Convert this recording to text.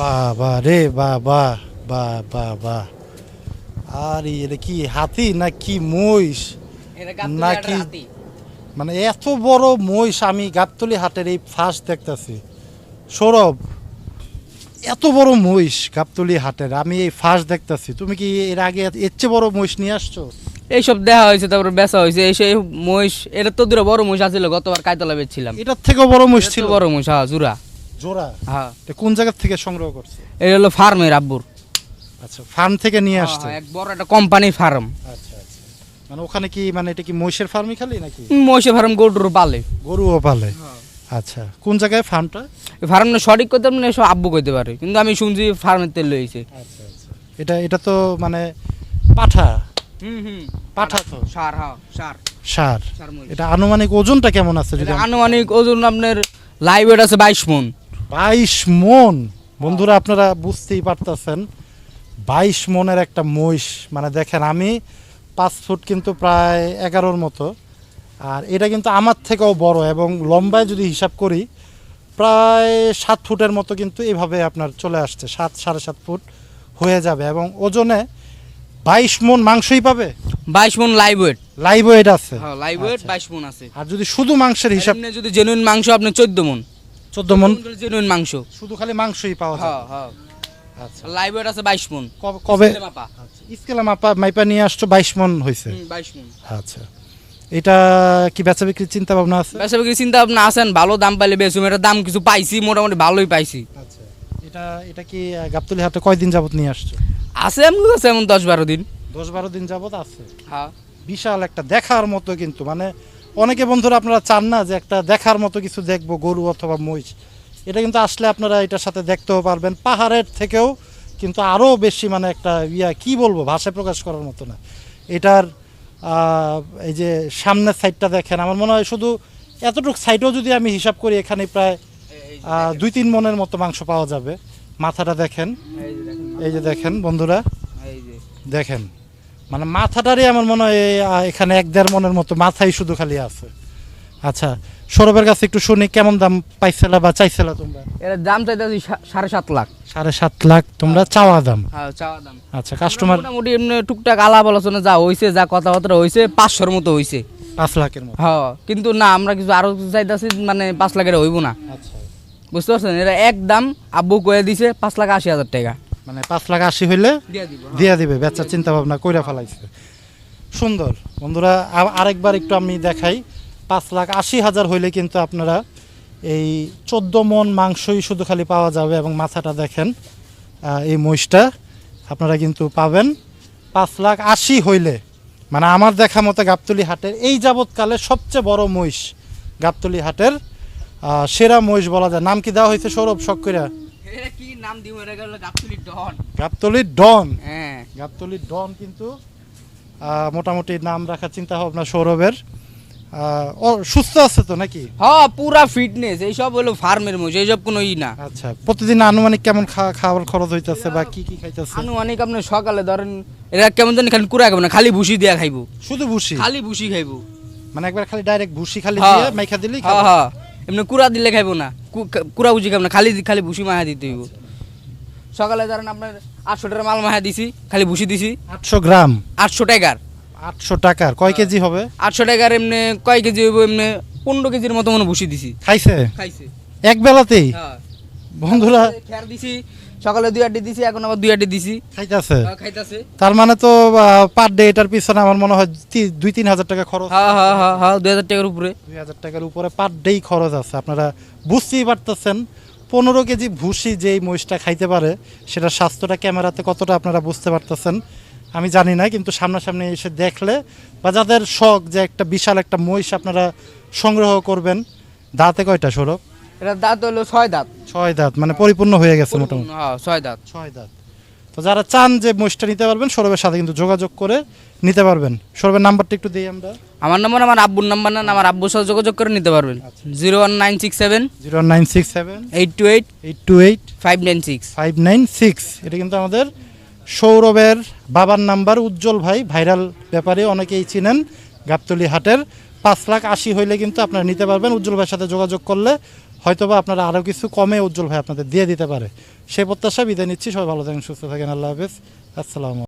বাবা রে বাবা বা বা বা আরে এটা কি হাতি না কি মহিষ নাকি মানে এত বড় মহিষ আমি গাবতলি হাটের এই ফার্স্ট দেখতাছি। সৌরভ এত বড় মহিষ গাবতলি হাটের আমি এই ফার্স্ট দেখতাছি। তুমি কি এর আগে এর চেয়ে বড় মহিষ নিয়ে আসছো? এইসব দেখা হয়েছে তারপরে বেচা হয়েছে। এই সেই মহিষ এটা তো দূরে বড় মহিষ আছিল গতবার কায়তলা বেচছিলাম। এটার থেকেও বড় মহিষ ছিল। বড় মহিষ হ্যাঁ জুরা। জোড়া? হ্যাঁ। কোন জায়গা থেকে সংগ্রহ করছে? এটা হলো ফার্মের আব্বুর। আচ্ছা ফার্ম থেকে নিয়ে আসছে? হ্যাঁ, এক বড় একটা কোম্পানির ফার্ম আচ্ছা আচ্ছা। মানে ওখানে কি মানে এটা কি মহিষের ফার্মই খালি নাকি? মহিষের ফার্ম গরুর পালে। গরুও পালে? আচ্ছা কোন জায়গায় ফার্মটা ফার্ম না সঠিক করতে মানে সব আব্বু কইতে পারে। কিন্তু আমি শুনছি ফার্মের তেল লইছে আচ্ছা আচ্ছা। এটা এটা তো মানে পাঠা? হুম হুম। পাঠা তো? সার হ্যাঁ সার। সার। এটা আনুমানিক ওজনটা কেমন আছে যদি আনুমানিক ওজন আপনার লাইভ ওয়েট আছে বাইশ মন। বাইশ মন বন্ধুরা আপনারা বুঝতেই পারতেছেন বাইশ মনের একটা মহিষ। মানে দেখেন আমি পাঁচ ফুট কিন্তু প্রায় এগারোর মতো আর এটা কিন্তু আমার থেকেও বড় এবং লম্বায় যদি হিসাব করি প্রায় সাত ফুটের মতো কিন্তু এভাবে আপনার চলে আসছে সাত সাড়ে সাত ফুট হয়ে যাবে এবং ওজনে বাইশ মন মাংসই পাবে? বাইশ মন লাইভ ওয়েট লাইভ ওয়েট আছে। হ্যাঁ লাইভ ওয়েট আচ্ছা। বাইশ মন আছে। আর যদি শুধু মাংসের হিসাব যদি জেনুইন মাংস আপনি চোদ্দ মন। চোদ্দ মন। জেনুইন মাংস। শুধু খালি মাংসই পাওয়া যায়। হ্যাঁ হ্যাঁ। আচ্ছা। লাইভ ওয়েট আছে বাইশ মন। কবে- স্কেলে মাপা। আচ্ছা মাপা মাইপা নিয়ে আসছো বাইশ মন হয়েছে হুম, বাইশ মন। আচ্ছা। এটা কি বেচা বিক্রির চিন্তা ভাবনা আছে? বেসা বিক্রি চিন্তা ভাবনা আছেন ভালো দাম পাইলে বেসুম এটার দাম কিছু পাইছি মোটামুটি ভালোই পাইছি। আচ্ছা। এটা এটা কি গাবতলী হাটে কয়দিন যাবত নিয়ে আসছো? আছে এমন আছে এমন দশ বারো দিন। দশ বারো দিন যাবত আছে। হ্যাঁ। বিশাল একটা দেখার মতো কিন্তু মানে অনেকে বন্ধুরা আপনারা চান না যে একটা দেখার মতো কিছু দেখব গরু অথবা মহিষ। এটা কিন্তু আসলে আপনারা এটার সাথে দেখতেও পারবেন। পাহাড়ের থেকেও কিন্তু আরও বেশি মানে একটা ইয়া কি বলব ভাষায় প্রকাশ করার মতো না। এটার এই যে সামনের সাইডটা দেখেন আমার মনে হয় শুধু এতটুকু সাইডেও যদি আমি হিসাব করি এখানে প্রায় দুই তিন মনের মতো মাংস পাওয়া যাবে। মাথাটা দেখেন। এই যে দেখেন বন্ধুরা। দেখেন। মানে মাথাটারই আমার মনে হয় এখানে এক দেড় মনের মতো মাথাই শুধু খালি আছে। আচ্ছা সৌরভের কাছে একটু শুনি কেমন দাম পাইছিলা বা চাইছিলা তোমরা? এর দাম চাইতেছি সাড়ে সাত লাখ। সাড়ে সাত লাখ তোমরা চাওয়া দাম? হ্যাঁ চাওয়া দাম। আচ্ছা কাস্টমার মোটামুটি এমনি টুকটাক আলাপ আলোচনা যা হয়েছে যা কথাবার্তা হয়েছে পাঁচশোর মতো হয়েছে পাঁচ লাখের মতো? হ্যাঁ কিন্তু না আমরা কিছু আরও চাইতেছি মানে পাঁচ লাখের হইব না। আচ্ছা। বুঝতে পারছেন? এটা এক দাম আব্বু কয়ে দিছে পাঁচ লাখ আশি হাজার টাকা। মানে পাঁচ লাখ আশি হইলে দিয়ে দিয়া দিবে বেচার চিন্তা ভাবনা কইরা ফেলাইছে। সুন্দর। বন্ধুরা আরেকবার একটু আমি দেখাই। পাঁচ লাখ আশি হাজার হইলে কিন্তু আপনারা এই চোদ্দ মন মাংসই শুধু খালি পাওয়া যাবে এবং মাথাটা দেখেন এই মহিষটা আপনারা কিন্তু পাবেন। পাঁচ লাখ আশি হইলে মানে আমার দেখা মতো গাবতলি হাটের এই যাবৎকালে সবচেয়ে বড় মহিষ গাবতলি হাটের সেরা মহিষ বলা যায়। নাম কি দেওয়া হয়েছে সৌরভ? শক্করা এটা কি নাম দিব এটা গেল ডন? গাবতলির ডন? হ্যাঁ। গাবতলির ডন কিন্তু মোটামুটি নাম রাখার চিন্তা ভাবনা সৌরভের। ও সুস্থ আছে তো নাকি? হ্যাঁ পুরা ফিটনেস এইসব হলো ফার্মের এইসব কোনো ই না। আচ্ছা প্রতিদিন আনুমানিক কেমন খাওয়া খাবার খরচ হইতেছে বা কি কি খাইতেছে? আনুমানিক আপনি সকালে ধরেন এরা কেমন জানি খালি কুড়া খাব না খালি ভুসি দিয়া খাইবো। শুধু ভুসি? খালি ভুসি খাইবো। মানে একবার খালি ডাইরেক্ট ভুসি খালি হ্যাঁ। দিয়ে মাইখা দিলেই হ্যাঁ হ্যাঁ। এমনি কুড়া দিলে খাইব না। কুড়া বুঝি খাব না খালি খালি ভুসি মাহা দিতে হইব। সকালে ধরেন আপনার আটশো টাকার মাল মাহা দিছি খালি ভুসি দিছি। আটশো গ্রাম? আটশো টাকার। আটশো টাকার কয় কেজি হবে? আটশো টাকার এমনি কয় কেজি হইব? এমনি পনেরো কেজির মতো মনে ভুসি দিছি। খাইছে? খাইছে। এক বেলাতেই? হ্যাঁ। বন্ধুরা। খেয়ার দিছি সকালে দুই আড্ডি দিছি এখন আবার দুই আড্ডি দিছি। খাইতেছে? হ্যাঁ, খাইতাছে। তার মানে তো পার ডে এটার পিছনে আমার মনে হয় দুই তিন হাজার টাকা খরচ। হ্যাঁ হ্যাঁ হ্যাঁ হ্যাঁ দুই হাজার টাকার উপরে। দুই হাজার টাকার উপরে পার ডেই খরচ আছে। আপনারা বুঝতেই পারতেছেন পনেরো কেজি ভুসি যেই মহিষটা খাইতে পারে সেটা স্বাস্থ্যটা ক্যামেরাতে কতটা আপনারা বুঝতে পারতেছেন আমি জানি না কিন্তু সামনাসামনি এসে দেখলে বা যাদের শখ যে একটা বিশাল একটা মহিষ আপনারা সংগ্রহ করবেন দাঁতে কয়টা সৌরভ? এটা দাঁত হলো ছয় দাঁত। ছয় দাঁত মানে পরিপূর্ণ হয়ে গেছে মোটামুটি। হ্যাঁ ছয় দাঁত। ছয় দাঁত। তো যারা চান যে মহিষটা নিতে পারবেন সৌরভের সাথে কিন্তু যোগাযোগ করে নিতে পারবেন। সৌরভের নাম্বারটা একটু দিই আমরা। আমার নম্বর আমার আব্বুর নাম্বার না আমার আব্বুর সাথে যোগাযোগ করে নিতে পারবেন। Zero one nine six seven zero one nine six seven eight two eight eight two eight five nine six. Five nine six. এটা কিন্তু আমাদের সৌরভের বাবার নাম্বার। উজ্জ্বল ভাই ভাইরাল ব্যাপারে অনেকেই চিনেন গাবতলি হাটের। পাঁচ লাখ আশি হইলে কিন্তু আপনারা নিতে পারবেন। উজ্জ্বল ভাইয়ের সাথে যোগাযোগ করলে হয়তোবা আপনারা আরও কিছু কমে উজ্জ্বল ভাই আপনাদের দিয়ে দিতে পারে। সেই প্রত্যাশা বিদায় নিচ্ছি। সবাই ভালো থাকেন, সুস্থ থাকেন। আল্লাহ হাফেজ। আসসালামু